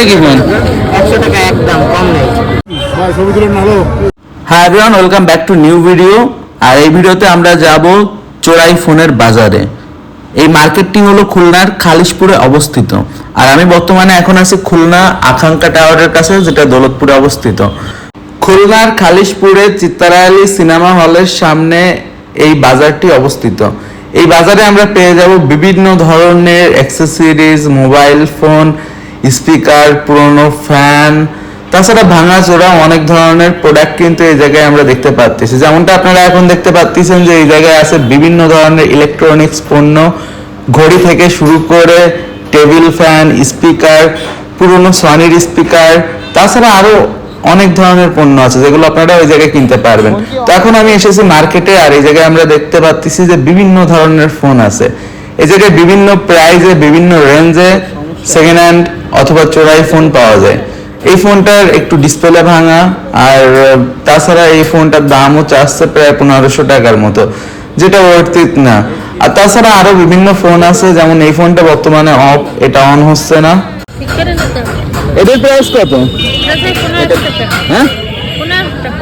এটা কি ফোন? একশো টাকা একদম কম নেই। ভাই ছবি তুলেন ভালো। হ্যাঁ everyone welcome back to new video আর এই ভিডিওতে আমরা যাব চোরাই ফোনের বাজারে। এই মার্কেটটি হলো খুলনার খালিশপুরে অবস্থিত। আর আমি বর্তমানে এখন আছি খুলনা আকাঙ্ক্ষা টাওয়ারের কাছে যেটা দৌলতপুরে অবস্থিত। খুলনার খালিশপুরে চিত্তারা আলী সিনেমা হলের সামনে এই বাজারটি অবস্থিত। এই বাজারে আমরা পেয়ে যাব বিভিন্ন ধরনের অ্যাক্সেসরিজ মোবাইল ফোন স্পিকার, পুরনো ফ্যান, তাছাড়া ভাঙাচোরা অনেক ধরনের প্রোডাক্ট কিন্তু এই জায়গায় আমরা দেখতে পাচ্ছি যেমনটা আপনারা এখন দেখতে পাচ্ছেন যে এই জায়গায় আছে বিভিন্ন ধরনের ইলেকট্রনিক্স পণ্য। ঘড়ি থেকে শুরু করে টেবিল ফ্যান স্পিকার পুরনো সনির স্পিকার তাছাড়া আরও অনেক ধরনের পণ্য আছে যেগুলো আপনারা ওই জায়গায় কিনতে পারবেন। তো এখন আমি এসেছি মার্কেটে আর এই জায়গায় আমরা দেখতে পাচ্ছি যে বিভিন্ন ধরনের ফোন আছে। এই জায়গায় বিভিন্ন প্রাইজে বিভিন্ন রেঞ্জে সেকেন্ড হ্যান্ড অথবা চোরাই ফোন পাওয়া যায়। এই ফোনটার একটু ডিসপ্লে ভাঙা আর তাছাড়া এই ফোনটার দামও চাচ্ছে প্রায় পনেরোশো টাকার মতো যেটা ওর্থিত না। আর তাছাড়া আরও বিভিন্ন ফোন আছে যেমন এই ফোনটা বর্তমানে অফ এটা অন হচ্ছে না। এটার প্রাইস কত? হ্যাঁ?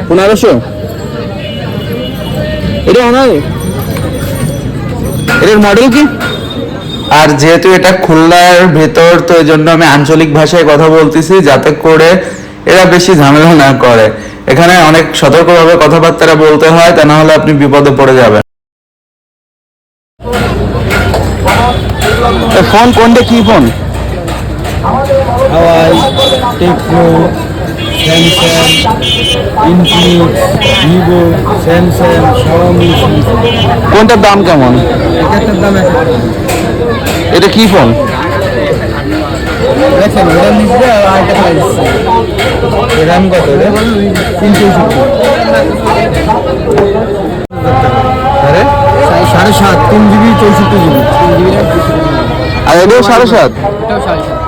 পনেরোশো এটা অনার এটার মডেল কি? আর যেহেতু এটা খুলনার ভেতর তো এই জন্য আমি আঞ্চলিক ভাষায় কথা বলতেছি যাতে করে এরা বেশি ঝামেলা না করে। এখানে অনেক সতর্কভাবে কথাবার্তা বলতে হয় তা না হলে আপনি বিপদে পড়ে যাবেন। ফোন কোনটা কি phone? Huawei Tecno Samsung Infinix Vivo Samsung Xiaomi কোনটার দাম কেমন? একটার দাম এক কি ফোন দেখেন ওটা নিচে আর আরেকটা প্রাইস র্যাম কত রে তিনশো সাড়ে সাত তিন জিবি চৌষট্টি জিবি তিন জিবি আর এটাও সাড়ে সাত? এটাও সাড়ে সাত।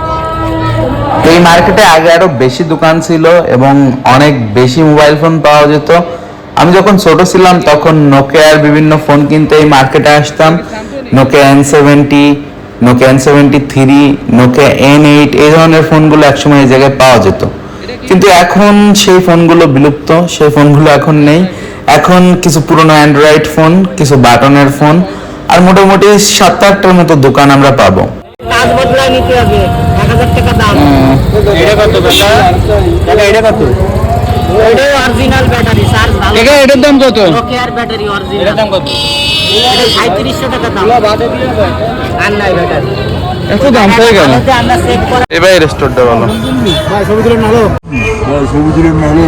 তো এই মার্কেটে আগে আরও বেশি দোকান ছিল এবং অনেক বেশি মোবাইল ফোন পাওয়া যেত। আমি যখন ছোট ছিলাম তখন নোকিয়ার বিভিন্ন ফোন কিনতে এই মার্কেটে আসতাম। Nokia N seventy Nokia N seventy three Nokia N eight এই ধরনের ফোনগুলো একসময় এই জায়গায় পাওয়া যেত। কিন্তু এখন সেই ফোনগুলো বিলুপ্ত সেই ফোনগুলো এখন নেই। এখন কিছু পুরনো অ্যান্ড্রয়েড ফোন কিছু বাটনের ফোন আর মোটামুটি সাত আটটার মতো দোকান আমরা পাবো। টাকা দাম। এটা কত? অরিজিনাল ব্যাটারি চার্জ ভালো। এটা এটার দাম কত? নোকিয়ার ব্যাটারি অরিজিনাল দাম কত? এটা সাঁত্রিশশো টাকা দাম। আর নাই ব্যাটারি এত দাম গেল? আমরা চেক করে এবার ভাই ছবি তুলেন ভালো। ভাই ছবি তুলেন ভালো।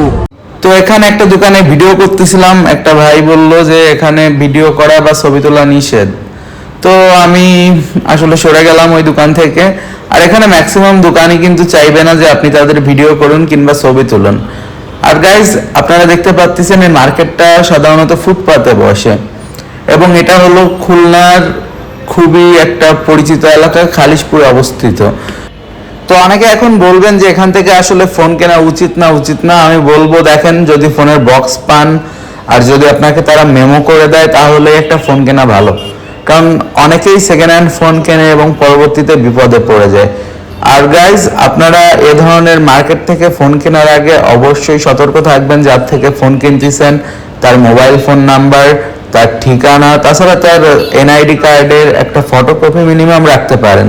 তো এখানে একটা দোকানে ভিডিও করতেছিলাম একটা ভাই বলল যে এখানে ভিডিও করা বা ছবি তোলা নিষেধ। তো আমি আসলে সরে গেলাম ওই দোকান থেকে। আর এখানে ম্যাক্সিমাম দোকানই কিন্তু চাইবে না যে আপনি তাদের ভিডিও করুন কিংবা ছবি তুলুন। আর গাইজ আপনারা দেখতে পাচ্ছেন এই মার্কেটটা সাধারণত ফুটপাতে বসে। এবং এটা হলো খুলনার খুবই একটা পরিচিত এলাকা, খালিশপুরে অবস্থিত। তো অনেকে এখন বলবেন যে এখান থেকে আসলে ফোন কেনা উচিত না উচিত না। আমি বলব, দেখেন, যদি ফোনের বক্স পান, আর যদি আপনাকে তারা মেমো করে দেয়, তাহলে একটা ফোন কেনা ভালো। কারণ অনেকেই সেকেন্ড হ্যান্ড ফোন কেনে এবং পরবর্তীতে বিপদে পড়ে যায়। আর গাইজ আপনারা এ ধরনের মার্কেট থেকে ফোন কেনার আগে অবশ্যই সতর্ক থাকবেন, যার থেকে ফোন কিনতেছেন, তার মোবাইল ফোন নাম্বার তার ঠিকানা, তাছাড়া তার এনআইডি কার্ডের একটা ফটোকপি মিনিমাম রাখতে পারেন।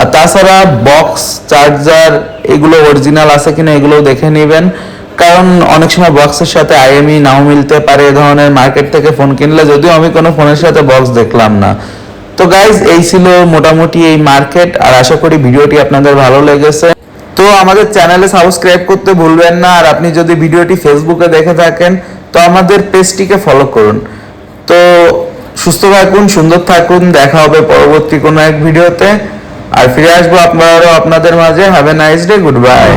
আর তাছাড়া বক্স চার্জার এগুলো অরিজিনাল আছে কিনা এগুলো দেখে নেবেন। কারণ অনেক সময় বক্সের সাথে আইএমই নাও মিলতে পারে এ ধরনের মার্কেট থেকে ফোন কিনলে, যদিও আমি কোনো ফোনের সাথে বক্স দেখলাম না। তো গাইজ এই ছিল মোটামুটি এই মার্কেট আর আশা করি ভিডিওটি আপনাদের ভালো লেগেছে। তো আমাদের চ্যানেলে সাবস্ক্রাইব করতে ভুলবেন না, আর আপনি যদি ভিডিওটি ফেসবুকে দেখে থাকেন, তো আমাদের পেজটিকে ফলো করুন। তো সুস্থ থাকুন, সুন্দর থাকুন, দেখা হবে পরবর্তী কোনো এক ভিডিওতে। আর ফিরে আসব আপনারও আপনাদের মাঝে। Have a nice day good bye